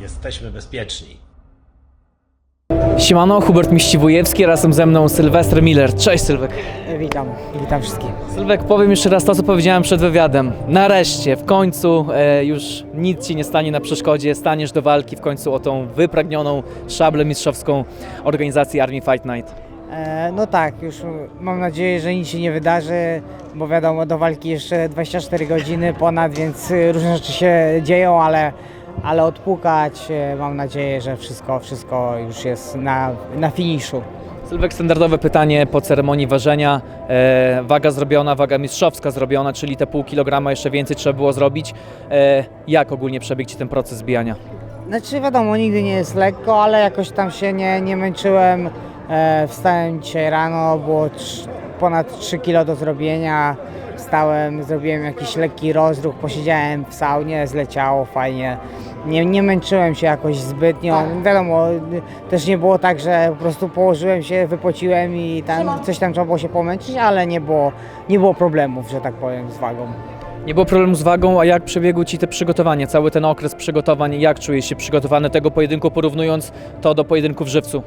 Jesteśmy bezpieczni. Siemano, Hubert Miściwujewski, razem ze mną Sylwester Miller. Cześć Sylwek. Witam, witam wszystkich. Sylwek, powiem jeszcze raz to, co powiedziałem przed wywiadem. Nareszcie, w końcu e, już nic Ci nie stanie na przeszkodzie, staniesz do walki w końcu o tą wypragnioną szablę mistrzowską organizacji Army Fight Night. E, no tak, już mam nadzieję, że nic się nie wydarzy, bo wiadomo, do walki jeszcze 24 godziny ponad, więc y, różne rzeczy się dzieją, ale, ale odpukać e, mam nadzieję, że wszystko, wszystko już jest na, na finiszu. Sylwek, standardowe pytanie po ceremonii ważenia. E, waga zrobiona, waga mistrzowska zrobiona, czyli te pół kilograma jeszcze więcej trzeba było zrobić. E, jak ogólnie przebiegł Ci ten proces zbijania? Znaczy wiadomo, nigdy nie jest lekko, ale jakoś tam się nie, nie męczyłem. E, wstałem dzisiaj rano, było trz- ponad 3 kg do zrobienia. Wstałem, zrobiłem jakiś lekki rozruch, posiedziałem w saunie, zleciało fajnie. Nie, nie męczyłem się jakoś zbytnio. Wiadomo, też nie było tak, że po prostu położyłem się, wypociłem i tam coś tam trzeba było się pomęczyć, ale nie było, nie było problemów, że tak powiem, z wagą. Nie było problemu z wagą, a jak przebiegły Ci te przygotowania, cały ten okres przygotowań, jak czujesz się przygotowany tego pojedynku, porównując to do pojedynku w żywcu?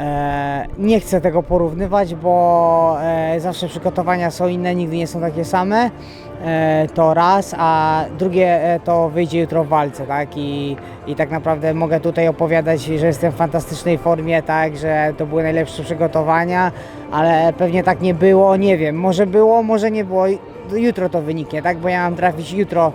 E, nie chcę tego porównywać, bo e, zawsze przygotowania są inne, nigdy nie są takie same. E, to raz, a drugie to wyjdzie jutro w walce, tak? I, I tak naprawdę mogę tutaj opowiadać, że jestem w fantastycznej formie, tak? Że to były najlepsze przygotowania, ale pewnie tak nie było, nie wiem. Może było, może nie było. Jutro to wyniknie, tak? Bo ja mam trafić jutro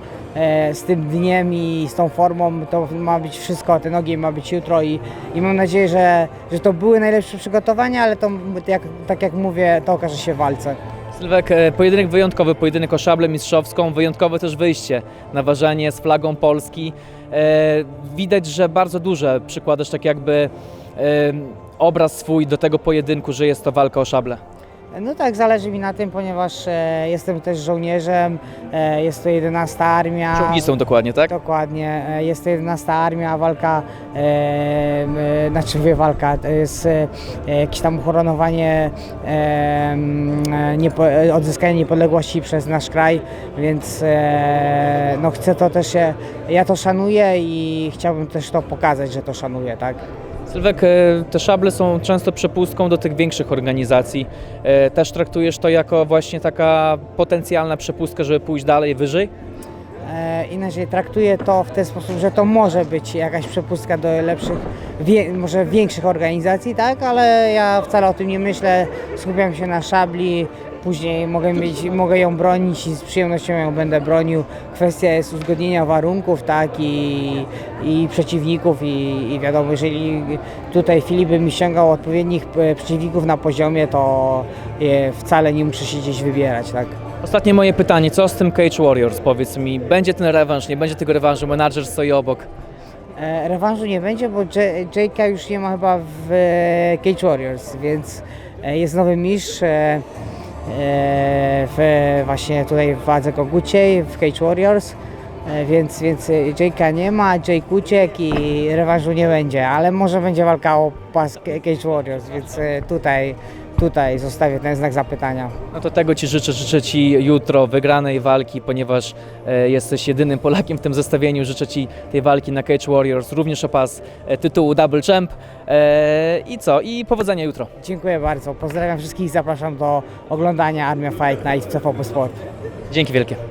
z tym dniem i z tą formą, to ma być wszystko, ten ogień ma być jutro i, i mam nadzieję, że, że to były najlepsze przygotowania, ale to jak, tak jak mówię, to okaże się w walce. Sylwek, e, pojedynek wyjątkowy, pojedynek o szablę mistrzowską, wyjątkowe też wyjście na ważenie z flagą Polski. E, widać, że bardzo duże przykładasz tak jakby e, obraz swój do tego pojedynku, że jest to walka o szablę. No tak, zależy mi na tym, ponieważ e, jestem też żołnierzem, e, jest to 11 armia. Czołgistą dokładnie, tak? Dokładnie, e, jest to 11 armia, walka, e, e, znaczy wie walka, to jest e, jakieś tam uhonorowanie e, m, e, niepo, e, odzyskania niepodległości przez nasz kraj, więc e, no chcę to też, się, ja to szanuję i chciałbym też to pokazać, że to szanuję, tak? Sylwek, e, te szable są często przepustką do tych większych organizacji. E, Też traktujesz to jako właśnie taka potencjalna przepustka, żeby pójść dalej, wyżej? E, inaczej traktuję to w ten sposób, że to może być jakaś przepustka do lepszych, wie, może większych organizacji, tak, ale ja wcale o tym nie myślę, skupiam się na szabli, później mogę, mieć, mogę ją bronić i z przyjemnością ją będę bronił. Kwestia jest uzgodnienia warunków, tak, i, i przeciwników i, i wiadomo, jeżeli tutaj Filip by mi ściągał odpowiednich e, przeciwników na poziomie, to e, wcale nie muszę się gdzieś wybierać, tak. Ostatnie moje pytanie, co z tym Cage Warriors? Powiedz mi, będzie ten rewanż, nie będzie tego rewanżu, menadżer stoi obok. E, rewanżu nie będzie, bo Jake'a już nie ma chyba w e, Cage Warriors, więc e, jest nowy mistrz e, w, właśnie tutaj w wadze koguciej w Cage Warriors, e, więc, więc e, Jake'a nie ma, Jake uciekł i rewanżu nie będzie, ale może będzie walka o pas Ca- Cage Warriors, więc e, tutaj, tutaj zostawię ten znak zapytania. No to tego Ci życzę, życzę Ci jutro wygranej walki, ponieważ e, jesteś jedynym Polakiem w tym zestawieniu. Życzę Ci tej walki na Cage Warriors, również o pas e, tytułu Double Champ. E, I co? I powodzenia jutro. Dziękuję bardzo, pozdrawiam wszystkich, zapraszam do oglądania Armia Fight Night w CVP Sport. Dzięki wielkie.